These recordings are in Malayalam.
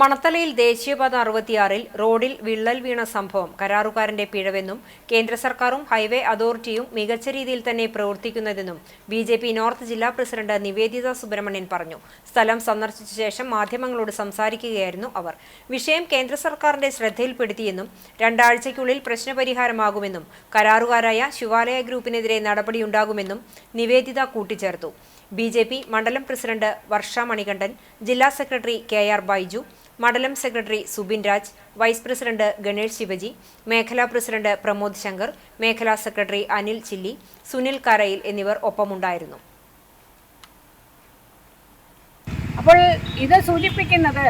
മണത്തലയിൽ ദേശീയപാത അറുപത്തിയാറിൽ റോഡിൽ വിള്ളൽ വീണ സംഭവം കരാറുകാരന്റെ പിഴവെന്നും കേന്ദ്ര സർക്കാരും ഹൈവേ അതോറിറ്റിയും മികച്ച രീതിയിൽ തന്നെ പ്രവർത്തിക്കുന്നതെന്നും ബി ജെ പി നോർത്ത് ജില്ലാ പ്രസിഡന്റ് നിവേദിത സുബ്രഹ്മണ്യൻ പറഞ്ഞു. സ്ഥലം സന്ദർശിച്ച ശേഷം മാധ്യമങ്ങളോട് സംസാരിക്കുകയായിരുന്നു അവർ. വിഷയം കേന്ദ്ര സർക്കാരിന്റെ ശ്രദ്ധയിൽപ്പെടുത്തിയെന്നും രണ്ടാഴ്ചയ്ക്കുള്ളിൽ പ്രശ്നപരിഹാരമാകുമെന്നും കരാറുകാരായ ശിവാലയ ഗ്രൂപ്പിനെതിരെ നടപടിയുണ്ടാകുമെന്നും നിവേദിത കൂട്ടിച്ചേർത്തു. ബി മണ്ഡലം പ്രസിഡന്റ് വർഷ മണികണ്ഠൻ ജില്ലാ സെക്രട്ടറി കെ ആർ ബൈജു മണ്ഡലം secretary Subin Raj vice president Ganesh Shivaji മേഖലാ പ്രസിഡന്റ് പ്രമോദ് ശങ്കർ മേഖലാ സെക്രട്ടറി അനിൽ ചില്ലി സുനിൽ കരയിൽ എന്നിവർ ഒപ്പമുണ്ടായിരുന്നു. അപ്പോൾ ഇത് സൂചിപ്പിക്കുന്നത്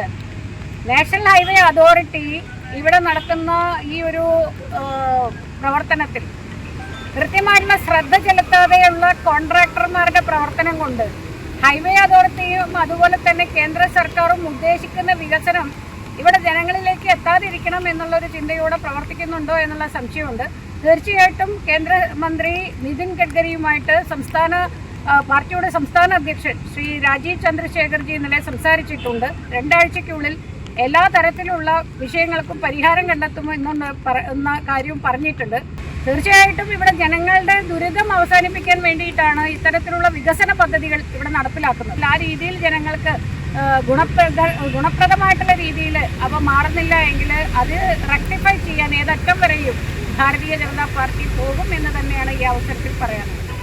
നാഷണൽ ഹൈവേ അതോറിറ്റി ഇവിടെ നടത്തുന്ന ഈ ഒരു പ്രവർത്തനത്തിൽ കൃത്യമായിട്ടുള്ള ശ്രദ്ധ ചെലുത്താതെയുള്ള കോൺട്രാക്ടർമാരുടെ പ്രവർത്തനം കൊണ്ട് ഹൈവേ അതോറിറ്റിയും അതുപോലെ തന്നെ കേന്ദ്ര സർക്കാരും ഉദ്ദേശിക്കുന്ന വികസനം ഇവിടെ ജനങ്ങളിലേക്ക് എത്താതിരിക്കണം എന്നുള്ളൊരു ചിന്തയോടെ പ്രവർത്തിക്കുന്നുണ്ടോ എന്നുള്ള സംശയമുണ്ട്. തീർച്ചയായിട്ടും കേന്ദ്രമന്ത്രി നിതിൻ ഗഡ്കരിയുമായിട്ട് സംസ്ഥാന പാർട്ടിയുടെ സംസ്ഥാന അധ്യക്ഷൻ ശ്രീ രാജീവ് ചന്ദ്രശേഖർജി ഇന്നലെ സംസാരിച്ചിട്ടുണ്ട്. രണ്ടാഴ്ചയ്ക്കുള്ളിൽ എല്ലാ തരത്തിലുള്ള വിഷയങ്ങൾക്കും പരിഹാരം കണ്ടെത്തുമോ എന്നൊന്ന് പറ എന്ന കാര്യവും പറഞ്ഞിട്ടുണ്ട്. തീർച്ചയായിട്ടും ഇവിടെ ജനങ്ങളുടെ ദുരിതം അവസാനിപ്പിക്കാൻ വേണ്ടിയിട്ടാണ് ഇത്തരത്തിലുള്ള വികസന പദ്ധതികൾ ഇവിടെ നടപ്പിലാക്കുന്നത്. ആ രീതിയിൽ ജനങ്ങൾക്ക് ഗുണപ്രദ ഗുണപ്രദമായിട്ടുള്ള രീതിയിൽ അവ മാറുന്നില്ല എങ്കിൽ അത് റെക്ടിഫൈ ചെയ്യാൻ ഏതറ്റം വരെയും ഭാരതീയ ജനതാ പാർട്ടി പോകും എന്ന് തന്നെയാണ് ഈ അവസരത്തിൽ പറയാനുള്ളത്.